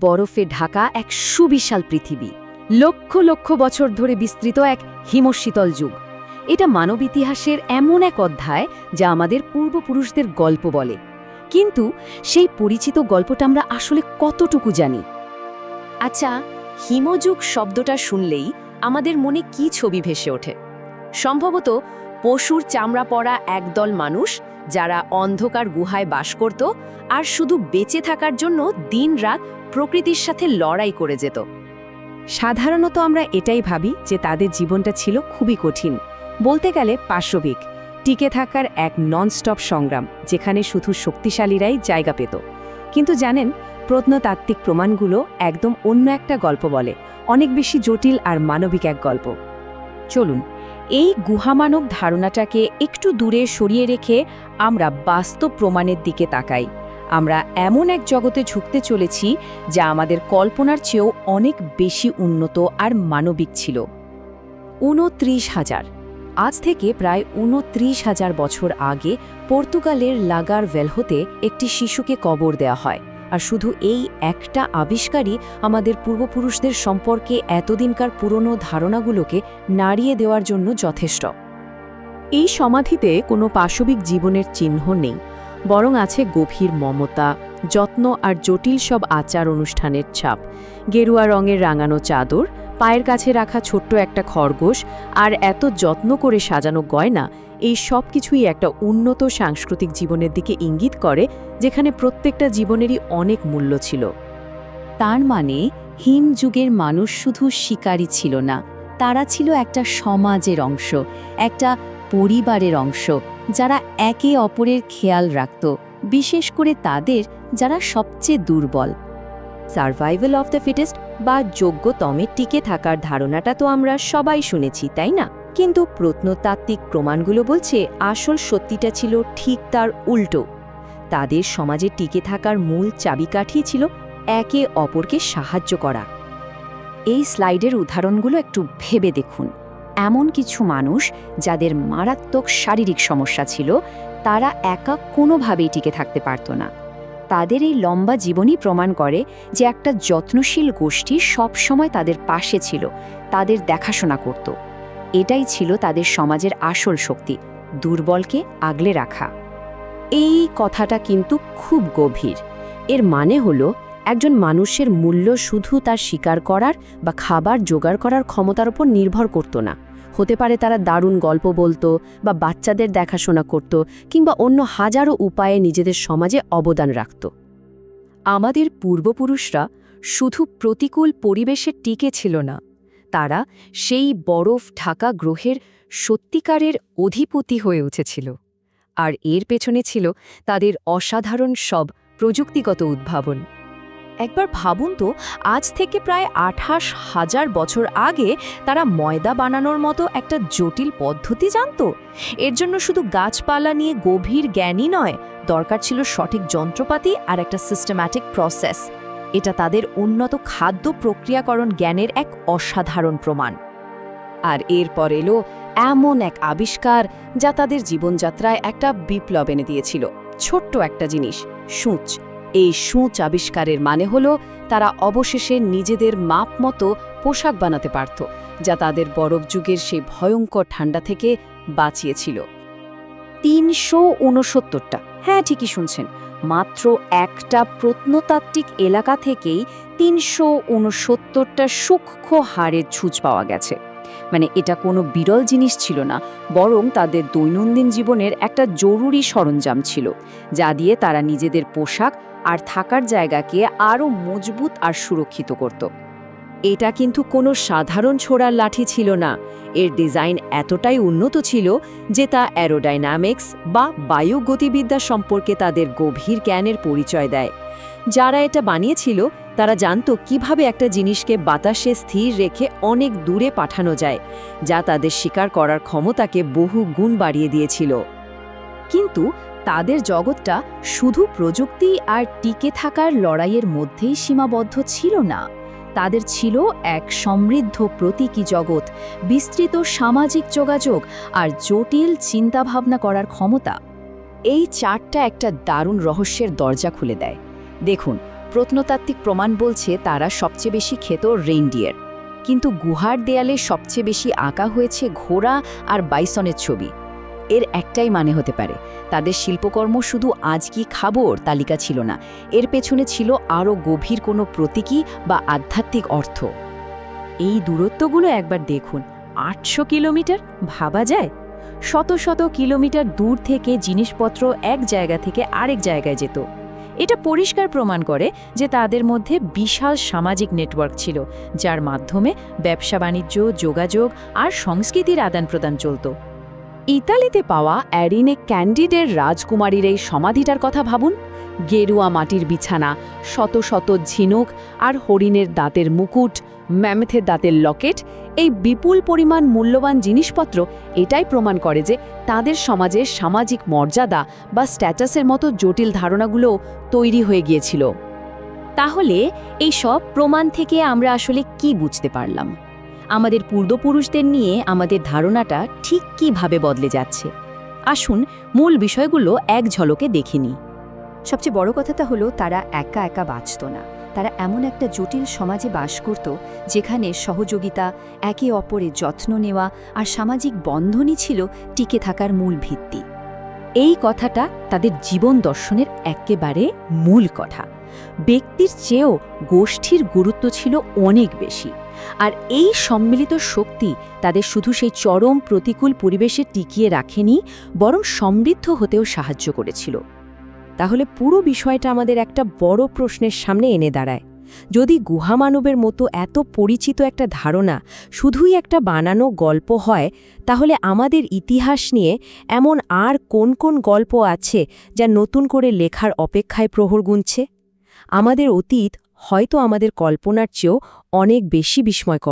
বরফে ঢাকা এক সুবিশাল পৃথিবী। লক্ষ লক্ষ বছর ধরে বিস্তৃত এক হিমশীতল যুগ। এটা মানব ইতিহাসের এমন এক অধ্যায় যা আমাদের পূর্বপুরুষদের গল্প বলে। কিন্তু সেই পরিচিত গল্পটা আমরা আসলে কতটুকু জানি? আচ্ছা হিমযুগ শব্দটা শুনলেই আমাদের মনে কি ছবি ভেসে ওঠে? সম্ভবত পশুর চামড়া পরা একদল মানুষ যারা অন্ধকার গুহায় বাস করত আর শুধু বেঁচে থাকার জন্য দিনরাত প্রকৃতির সাথে লড়াই করে যেত। সাধারণত আমরা এটাই ভাবি যে তাদের জীবনটা ছিল খুবই কঠিন। বলতে গেলে পাশবিক টিকে থাকার এক ননস্টপ সংগ্রাম, যেখানে শুধু শক্তিশালীরাই জায়গা পেত। কিন্তু জানেন, প্রত্নতাত্ত্বিক প্রমাণগুলো একদম অন্য একটা গল্প বলে, অনেক বেশি জটিল আর মানবিক এক গল্প। চলুন, এই গুহামানব ধারণাটাকে একটু দূরে সরিয়ে রেখে আমরা বাস্তব প্রমাণের দিকে তাকাই। আমরা এমন এক জগতে ঝুঁকতে চলেছি যা আমাদের কল্পনার চেয়েও অনেক বেশি উন্নত আর মানবিক ছিল। উনত্রিশ হাজার। আজ থেকে প্রায় উনত্রিশ হাজার বছর আগে পর্তুগালের লাগার ভেলহোতে একটি শিশুকে কবর দেওয়া হয়। আর শুধু এই একটা আবিষ্কারই আমাদের পূর্বপুরুষদের সম্পর্কে এতদিনকার পুরনো ধারণাগুলোকে নাড়িয়ে দেওয়ার জন্য যথেষ্ট। এই সমাধিতে কোনো পাশবিক জীবনের চিহ্ন নেই। বরং আছে গভীর মমতা, যত্ন আর জটিল সব আচার অনুষ্ঠানের ছাপ। গেরুয়া রঙের রাঙানো চাদর, পায়ের কাছে রাখা ছোট্ট একটা খরগোশ, আর এত যত্ন করে সাজানো গয়না, এই সব কিছুই একটা উন্নত সাংস্কৃতিক জীবনের দিকে ইঙ্গিত করে, যেখানে প্রত্যেকটা জীবনেরই অনেক মূল্য ছিল। তার মানে হিম যুগের মানুষ শুধু শিকারী ছিল না, তারা ছিল একটা সমাজের অংশ, একটা পরিবারের অংশ যারা একে অপরের খেয়াল রাখত, বিশেষ করে তাদের যারা সবচেয়ে দুর্বল। সার্ভাইভাল অফ দ্য ফিটেস্ট বা যোগ্যতমের টিকে থাকার ধারণাটা তো আমরা সবাই শুনেছি, তাই না? কিন্তু প্রত্নতাত্ত্বিক প্রমাণগুলো বলছে আসল সত্যিটা ছিল ঠিক তার উল্টো। তাদের সমাজে টিকে থাকার মূল চাবিকাঠি ছিল একে অপরকে সাহায্য করা। এই স্লাইডের উদাহরণগুলো একটু ভেবে দেখুন। এমন কিছু মানুষ যাদের মারাত্মক শারীরিক সমস্যা ছিল, তারা একা কোনোভাবেই টিকে থাকতে পারত না। তাদের এই লম্বা জীবনই প্রমাণ করে যে একটা যত্নশীল গোষ্ঠী সবসময় তাদের পাশে ছিল, তাদের দেখাশোনা করত। এটাই ছিল তাদের সমাজের আসল শক্তি, দুর্বলকে আগলে রাখা। এই কথাটা কিন্তু খুব গভীর। এর মানে হলো, একজন মানুষের মূল্য শুধু তার শিকার করার বা খাবার জোগাড় করার ক্ষমতার উপর নির্ভর করত না। হতে পারে তারা দারুণ গল্প বলতো বা বাচ্চাদের দেখাশোনা করত কিংবা অন্য হাজারো উপায়ে নিজেদের সমাজে অবদান রাখত। আমাদের পূর্বপুরুষরা শুধু প্রতিকূল পরিবেশে টিকে ছিল না, তারা সেই বরফ ঢাকা গ্রহের সত্যিকারের অধিপতি হয়ে উঠেছিল। আর এর পেছনে ছিল তাদের অসাধারণ সব প্রযুক্তিগত উদ্ভাবন। একবার ভাবুন তো, আজ থেকে প্রায় আঠাশ হাজার বছর আগে তারা ময়দা বানানোর মতো একটা জটিল পদ্ধতি জানত। এর জন্য শুধু গাছপালা নিয়ে গভীর জ্ঞানই নয়, দরকার ছিল সঠিক যন্ত্রপাতি আর একটা সিস্টেম্যাটিক প্রসেস এটা তাদের উন্নত খাদ্য প্রক্রিয়াকরণ জ্ঞানের এক অসাধারণ প্রমাণ। আর এরপর এলো এমন এক আবিষ্কার যা তাদের জীবনযাত্রায় একটা বিপ্লব এনে দিয়েছিল। ছোট্ট একটা জিনিস, সূচ। এই সূচ আবিষ্কারের মানে হল তারা অবশেষে নিজেদের মাপ মতো পোশাক বানাতে পারত, যা তাদের বরফ যুগের সেই ভয়ঙ্কর ঠান্ডা থেকে বাঁচিয়েছিল। তিনশো উনসত্তরটা হ্যাঁ ঠিকই শুনছেন। মাত্র একটা প্রত্নতাত্ত্বিক এলাকা থেকেই তিনশো উনসত্তরটা সূক্ষ্ম হাড়ের ছুঁচ পাওয়া গেছে। মানে এটা কোনো বিরল জিনিস ছিল না, বরং তাদের দৈনন্দিন জীবনের একটা জরুরি সরঞ্জাম ছিল, যা দিয়ে তারা নিজেদের পোশাক আর থাকার জায়গাকে আরও মজবুত আর সুরক্ষিত করত। এটা কিন্তু কোনো সাধারণ ছোড়ার লাঠি ছিল না। এর ডিজাইন এতটাই উন্নত ছিল যে তা অ্যারোডাইনামিক্স বা বায়ু গতিবিদ্যা সম্পর্কে তাদের গভীর জ্ঞানের পরিচয় দেয়। যারা এটা বানিয়েছিল, তারা জানত কীভাবে একটা জিনিসকে বাতাসে স্থির রেখে অনেক দূরে পাঠানো যায়, যা তাদের শিকার করার ক্ষমতাকে বহু গুণ বাড়িয়ে দিয়েছিল। কিন্তু তাদের জগৎটা শুধু প্রযুক্তি আর টিকে থাকার লড়াইয়ের মধ্যেই সীমাবদ্ধ ছিল না। তাদের ছিল এক সমৃদ্ধ প্রতীকী জগৎ, বিস্তৃত সামাজিক যোগাযোগ আর জটিল চিন্তাভাবনা করার ক্ষমতা। এই চারটা একটা দারুণ রহস্যের দরজা খুলে দেয়। দেখুন, প্রত্নতাত্ত্বিক প্রমাণ বলছে তারা সবচেয়ে বেশি খেত রেইনডিয়ার। কিন্তু গুহার দেয়ালে সবচেয়ে বেশি আঁকা হয়েছে ঘোড়া আর বাইসনের ছবি। এর একটাই মানে হতে পারে। তাদের শিল্পকর্ম শুধু আজ কি খাবর তালিকা ছিল না। এর পেছনে ছিল আরও গভীর কোনো প্রতীকী বা আধ্যাত্মিক অর্থ। এই দূরত্বগুলো একবার দেখুন, আটশো কিলোমিটার? ভাবা যায়? শত শত কিলোমিটার দূর থেকে জিনিসপত্র এক জায়গা থেকে আরেক জায়গায় যেত। এটা পরিষ্কার প্রমাণ করে যে তাদের মধ্যে বিশাল সামাজিক নেটওয়ার্ক ছিল, যার মাধ্যমে ব্যবসা বাণিজ্য যোগাযোগ আর সংস্কৃতির আদান প্রদান চলত। ইতালিতে পাওয়া অ্যারিনে ক্যান্ডিডের রাজকুমারীর এই সমাধিটার কথা ভাবুন। গেরুয়া মাটির বিছানা, শত শত ঝিনুক আর হরিণের দাঁতের মুকুট, ম্যামেথের দাঁতের লকেট, এই বিপুল পরিমাণ মূল্যবান জিনিসপত্র এটাই প্রমাণ করে যে তাদের সমাজে সামাজিক মর্যাদা বা স্ট্যাটাসের মতো জটিল ধারণাগুলো তৈরি হয়ে গিয়েছিল। তাহলে এই সব প্রমাণ থেকে আমরা আসলে কি বুঝতে পারলাম? আমাদের পূর্বপুরুষদের নিয়ে আমাদের ধারণাটা ঠিক কীভাবে বদলে যাচ্ছে? আসুন মূল বিষয়গুলো এক ঝলকে দেখিনি সবচেয়ে বড় কথাটা হলো, তারা একা একা বাঁচত না। তারা এমন একটা জটিল সমাজে বাস করত, যেখানে সহযোগিতা, একে অপরের যত্ন নেওয়া আর সামাজিক বন্ধনই ছিল টিকে থাকার মূল ভিত্তি। এই কথাটা তাদের জীবন দর্শনের একেবারে মূল কথা। ব্যক্তির চেয়েও গোষ্ঠীর গুরুত্ব ছিল অনেক বেশি। আর এই সম্মিলিত শক্তি তাদের শুধু সেই চরম প্রতিকূল পরিবেশে টিকিয়ে রাখেনি, বরং সমৃদ্ধ হতেও সাহায্য করেছিল। তাহলে পুরো বিষয়টা আমাদের একটা বড় প্রশ্নের সামনে এনে দাঁড়ায়। যদি গুহামানবের মতো এত পরিচিত একটা ধারণা শুধুই একটা বানানো গল্প হয়, তাহলে আমাদের ইতিহাস নিয়ে এমন আর কোন কোন গল্প আছে যা নতুন করে লেখার অপেক্ষায় প্রহর গুনছে? আমাদের অতীত হয়তো আমাদের কল্পনার চেয়েও অনেক বেশি বিস্ময়কর।